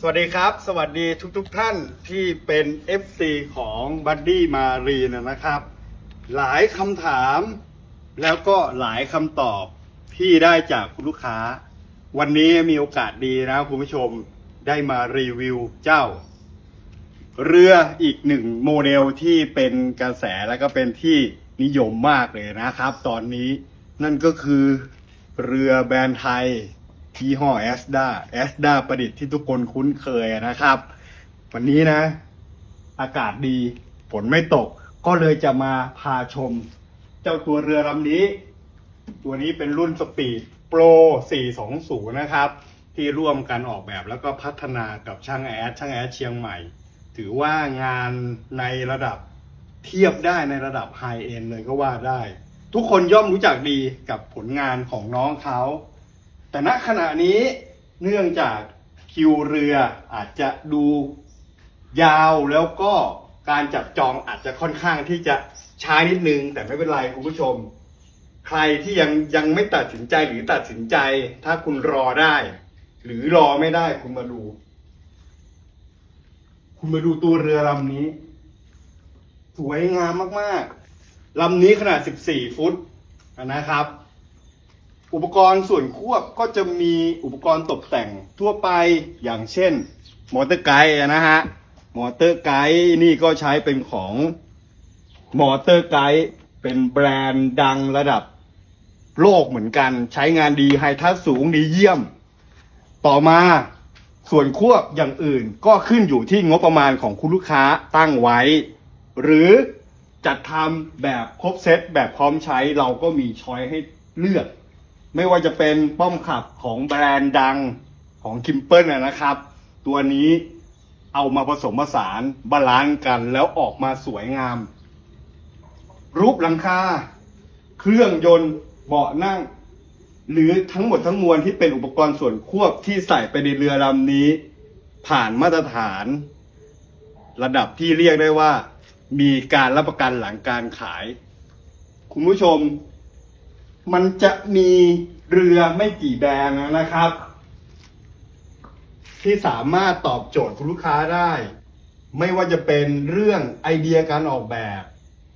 สวัสดีครับ สวัสดีทุกๆทท่านที่เป็น FC ของบัดดี้มารีนนะครับ หลายคำถามแล้วก็หลายคำตอบที่ได้จากคุณลูกค้า วันนี้มีโอกาสดีนะคุณผู้ชมได้มารีวิวเจ้า เรืออีกหนึ่งโมเดลที่เป็นกระแสและก็เป็นที่นิยมมากเลยนะครับ ตอนนี้นั่นก็คือเรือแบรนด์ไทย ยี่ห้อแอสดาแอสดาประดิษฐ์ที่ทุกคนคุ้นเคยนะครับ วันนี้นะ อากาศดีฝนไม่ตก ก็เลยจะมาพาชม เจ้าตัวเรือลำนี้ ตัวนี้เป็นรุ่นสปีดโปร 420 นะครับ ที่ร่วมกันออกแบบแล้วก็พัฒนากับช่างแอดช่างแอดเชียงใหม่ ถือว่างานในระดับเทียบได้ในระดับไฮเอ็นเลยก็ว่าได้ ทุกคนย่อมรู้จักดีกับผลงานของน้องเขา แต่ณขณะนี้เนื่องจากคิวเรืออาจจะดูยาวแล้วก็การจับจองอาจจะค่อนข้างที่จะช้านิดนึง แต่ไม่เป็นไรคุณผู้ชม ใครที่ยังยังไม่ตัดสินใจหรือตัดสินใจ ถ้าคุณรอได้ หรือรอไม่ได้คุณมาดู คุณมาดูตัวเรือลำนี้ สวยงามมาก ๆลำนี้ขนาด 14 ฟุตนะครับ อุปกรณ์ส่วนควบก็จะมีอุปกรณ์ตกแต่งทั่วไปอย่างเช่นมอเตอร์ไกด์นะฮะมอเตอร์ไกด์นี่ก็ใช้เป็นของมอเตอร์ไกด์เป็นแบรนด์ดังระดับโลกเหมือนกัน ใช้งานดีไฮทัชสูงดีเยี่ยม ต่อมาส่วนควบอย่างอื่นก็ขึ้นอยู่ที่งบประมาณของคุณลูกค้าตั้งไว้ หรือจัดทำแบบครบเซตแบบพร้อมใช้เราก็มีช้อยให้เลือก ไม่ว่าจะเป็นป้อมขับของแบรนด์ดังของคิมเปิลนะครับ ตัวนี้เอามาผสมผสานบาลานซ์กันแล้วออกมาสวยงาม รูปหลังคาเครื่องยนต์เบาะนั่ง หรือทั้งหมดทั้งมวลที่เป็นอุปกรณ์ส่วนควบที่ใส่ไปในเรือลำนี้ ผ่านมาตรฐาน ระดับที่เรียกได้ว่า มีการรับประกันหลังการขาย คุณผู้ชม มันจะมีเรือไม่กี่แบรนด์นะครับ ที่สามารถตอบโจทย์คุณลูกค้าได้ ไม่ว่าจะเป็นเรื่องไอเดียการออกแบบ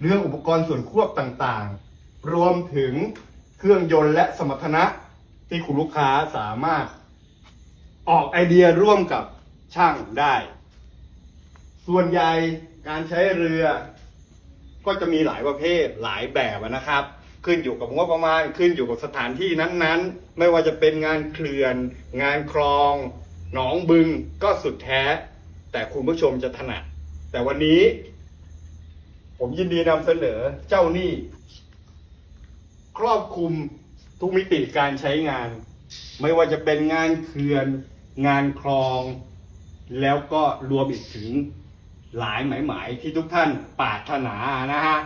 เรื่องอุปกรณ์ส่วนควบต่างๆ รวมถึงเครื่องยนต์และสมรรถนะที่คุณลูกค้าสามารถออกไอเดียร่วมกับช่างได้ ส่วนใหญ่การใช้เรือก็จะมีหลายประเภทหลายแบบนะครับ ขึ้นอยู่กับงบประมาณ ขึ้นอยู่กับสถานที่นั้นๆ ไม่ว่าจะเป็นงานเขื่อน งานคลอง หนองบึงก็สุดแท้ แต่คุณผู้ชมจะถนัด แต่วันนี้ ผมยินดีนำเสนอเจ้าหนี่ครอบคลุมทุกมิติการใช้งาน ไม่ว่าจะเป็นงานเขื่อน งานคลอง แล้วก็รวมอีกถึงหลายหมายหมายที่ทุกท่านปรารถนานะฮะ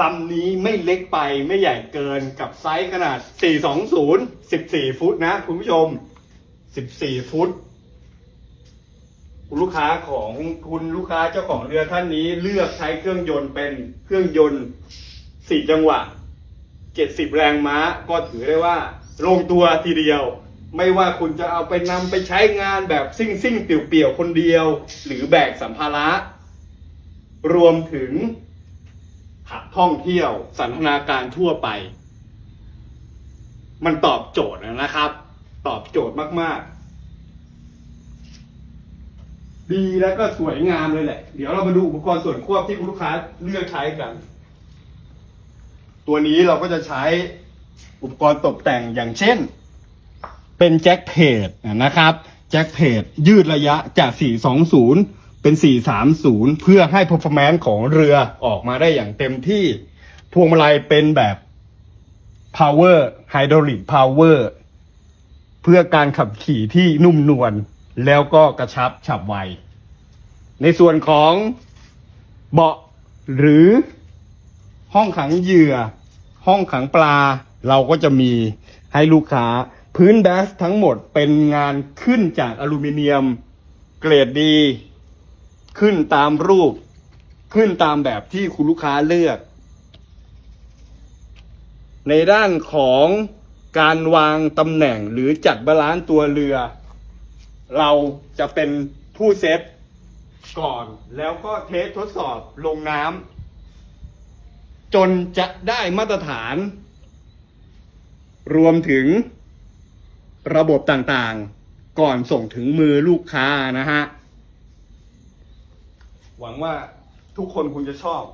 ลำนี้ไม่เล็กไปไม่ใหญ่เกินกับไซส์ขนาด 420 14 ฟุตนะ คุณผู้ชม 14 ฟุตคุณลูกค้าของคุณลูกค้าเจ้าของเรือท่านนี้เลือกใช้เครื่องยนต์เป็นเครื่องยนต์ 4 จังหวะ 70 แรงม้าก็ถือได้ว่าลงตัวทีเดียว ไม่ว่าคุณจะเอาไปนำไปใช้งานแบบซิ่งซิ่งๆเปี่ยวๆคนเดียว หรือแบกสัมภาระ รวมถึง ท่องเที่ยวสันทนาการทั่วไป มันตอบโจทย์นะครับ ตอบโจทย์มาก ๆ ดีแล้วก็สวยงามเลยแหละ เดี๋ยวเรามาดูอุปกรณ์ส่วนควบที่คุณลูกค้าเลือกใช้กัน ตัวนี้เราก็จะใช้อุปกรณ์ตกแต่งอย่างเช่น เป็นแจ็คเพจนะครับ แจ็คเพจยืดระยะจาก 420 เป็น 430 เพื่อให้ performance ของเรือออกมาได้อย่างเต็มที่ พวงมาลัยเป็นแบบ power hydraulic power เพื่อการขับขี่ที่นุ่มนวลแล้วก็กระชับฉับไว ในส่วนของเบาะหรือห้องขังเหยื่อ ห้องขังปลา เราก็จะมีให้ลูกค้าพื้นแบสทั้งหมดเป็นงานขึ้นจากอลูมิเนียมเกรดดี ขึ้นตามรูป ขึ้นตามแบบที่คุณลูกค้าเลือก ในด้านของการวางตำแหน่งหรือจัดบาลานซ์ตัวเรือ เราจะเป็นผู้เซตก่อนแล้วก็เทสทดสอบลงน้ำจนจะได้มาตรฐาน รวมถึงระบบต่างๆ ก่อนส่งถึงมือลูกค้านะฮะ หวังว่าทุกคนคงจะชอบ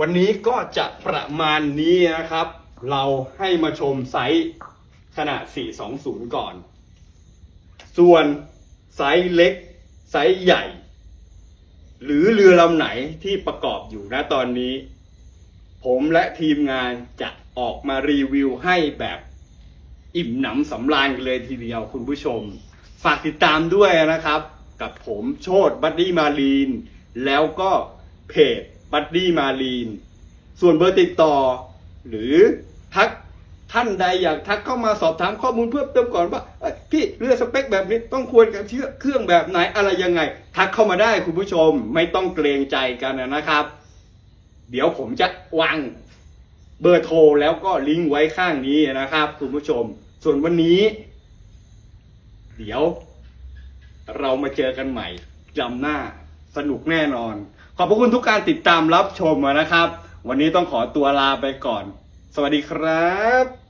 วันนี้ก็จะประมาณนี้นะครับ เราให้มาชมไซส์ขนาด 420 ก่อน ส่วนไซส์เล็ก ไซส์ใหญ่ หรือเรือลำไหนที่ประกอบอยู่นะตอนนี้ ผมและทีมงานจะออกมารีวิวให้แบบอิ่มหนำสำราญกันเลยทีเดียวคุณผู้ชม ฝากติดตามด้วยนะครับ กับผมโชตบัดดี้มารีน แล้วก็เพจบัดดี้มารีน ส่วนเบอร์ติดต่อ หรือทักท่านใดอยากทักเข้ามาสอบถามข้อมูลเพิ่มเติมก่อนว่าพี่เรือสเปคแบบนี้ต้องควรกับเชื่อเครื่องแบบไหนอะไรยังไง ทักเข้ามาได้คุณผู้ชมไม่ต้องเกรงใจกันนะครับ เดี๋ยวผมจะวางเบอร์โทรแล้วก็ลิงก์ไว้ข้างนี้นะครับ คุณผู้ชม ส่วนวันนี้ เดี๋ยว เรามาเจอกันใหม่จำหน้าสนุกแน่นอน ขอบพระคุณทุกการติดตามรับชมนะครับ วันนี้ต้องขอตัวลาไปก่อน สวัสดีครับ